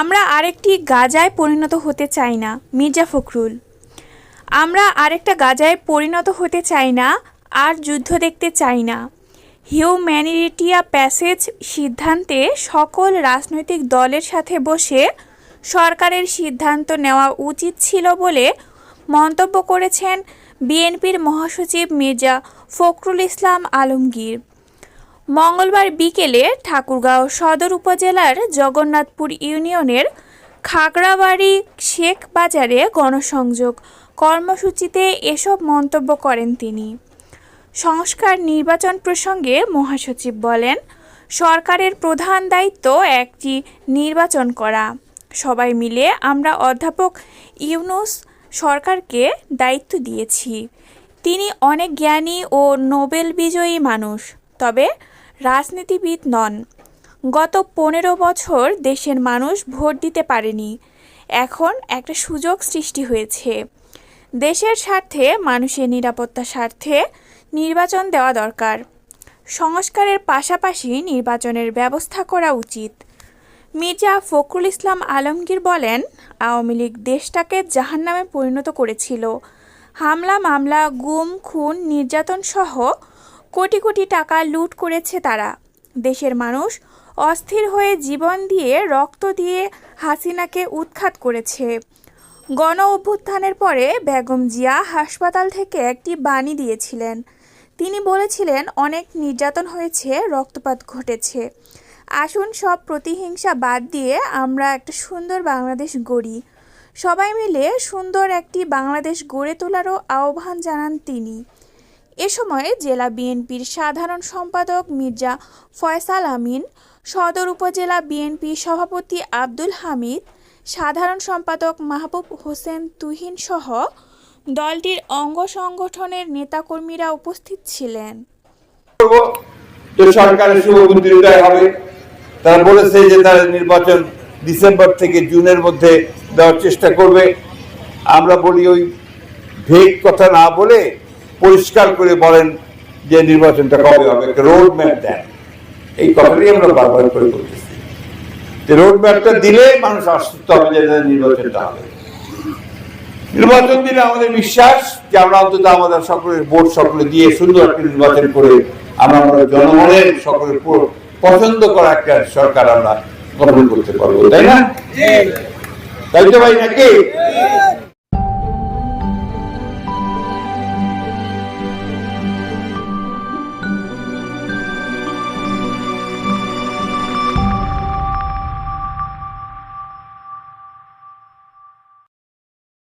আমরা আরেকটি গাজায় পরিণত হতে চাই না, মির্জা ফখরুল। আমরা আরেকটা গাজায় পরিণত হতে চাই না, আর যুদ্ধ দেখতে চাই না। হিউম্যানিটিয়া প্যাসেজ সিদ্ধান্তে সকল রাজনৈতিক দলের সাথে বসে সরকারের সিদ্ধান্ত নেওয়া উচিত ছিল বলে মন্তব্য করেছেন বিএনপির মহাসচিব মির্জা ফখরুল ইসলাম আলমগীর। মঙ্গলবার বিকেলে ঠাকুরগাঁও সদর উপজেলার জগন্নাথপুর ইউনিয়নের খাগড়াবাড়ি শেখ বাজারে গণসংযোগ কর্মসূচিতে এসব মন্তব্য করেন তিনি। সংস্কার নির্বাচন প্রসঙ্গে মহাসচিব বলেন, সরকারের প্রধান দায়িত্ব একটি নির্বাচন করা। সবাই মিলে আমরা অধ্যাপক ইউনুস সরকারকে দায়িত্ব দিয়েছি। তিনি অনেক জ্ঞানী ও নোবেল বিজয়ী মানুষ। তবে রাজনীতিবিদ নন। গত পনেরো বছর দেশের মানুষ ভোট দিতে পারেনি। এখন একটা সুযোগ সৃষ্টি হয়েছে। দেশের স্বার্থে, মানুষের নিরাপত্তা স্বার্থে নির্বাচন দেওয়া দরকার। সংস্কারের পাশাপাশি নির্বাচনের ব্যবস্থা করা উচিত। মির্জা ফখরুল ইসলাম আলমগীর বলেন, আওয়ামী লীগ দেশটাকে জাহান্নামে পরিণত করেছিল। হামলা, মামলা, গুম, খুন, নির্যাতন সহ কোটি কোটি টাকা লুট করেছে তারা। দেশের মানুষ অস্থির হয়ে জীবন দিয়ে রক্ত দিয়ে হাসিনাকে উৎখাত করেছে। গণ অভ্যুত্থানের পরে বেগম জিয়া হাসপাতাল থেকে একটি বাণী দিয়েছিলেন। তিনি বলেছিলেন, অনেক নির্যাতন হয়েছে, রক্তপাত ঘটেছে। আসুন সব প্রতিহিংসা বাদ দিয়ে আমরা একটা সুন্দর বাংলাদেশ গড়ি। সবাই মিলে সুন্দর একটি বাংলাদেশ গড়ে তোলারও আহ্বান জানান তিনি। এ সময়ে জেলা বিএনপির সাধারণ সম্পাদক মির্জা ফয়সাল আমিন, সদর উপজেলা বিএনপি সভাপতি আব্দুল হামিদ, সাধারণ সম্পাদক মাহবুব হোসেন তুহিন সহ দলটির অঙ্গ সংগঠনের নেতাকর্মীরা উপস্থিত ছিলেন। তারা বলেছে যে তারা নির্বাচন ডিসেম্বর থেকে জুনের মধ্যে দেওয়ার চেষ্টা করবে। আমরা বলি ওই ভেগ কথা না বলে পরিষ্কার করে বলেন যে নির্বাচনটা কবে হবে একটা রোড ম্যাপ দেন। এই কথাটাই আমরা বারবার করে বলতেছি। যে রোড ম্যাপটা দিলে মানুষ আশ্বস্ত হবে যে নির্বাচনটা হবে। নির্বাচন দিলে আমাদের বিশ্বাস যে আমরা অন্তত আমাদের সকলের ভোট সকলে দিয়ে সুন্দর একটা নির্বাচন করে আমরা আমাদের জনগণের সকলের পছন্দ করা একটা সরকার আমরা গঠন করতে পারব তাই না? তাই তো ভাই নাকি?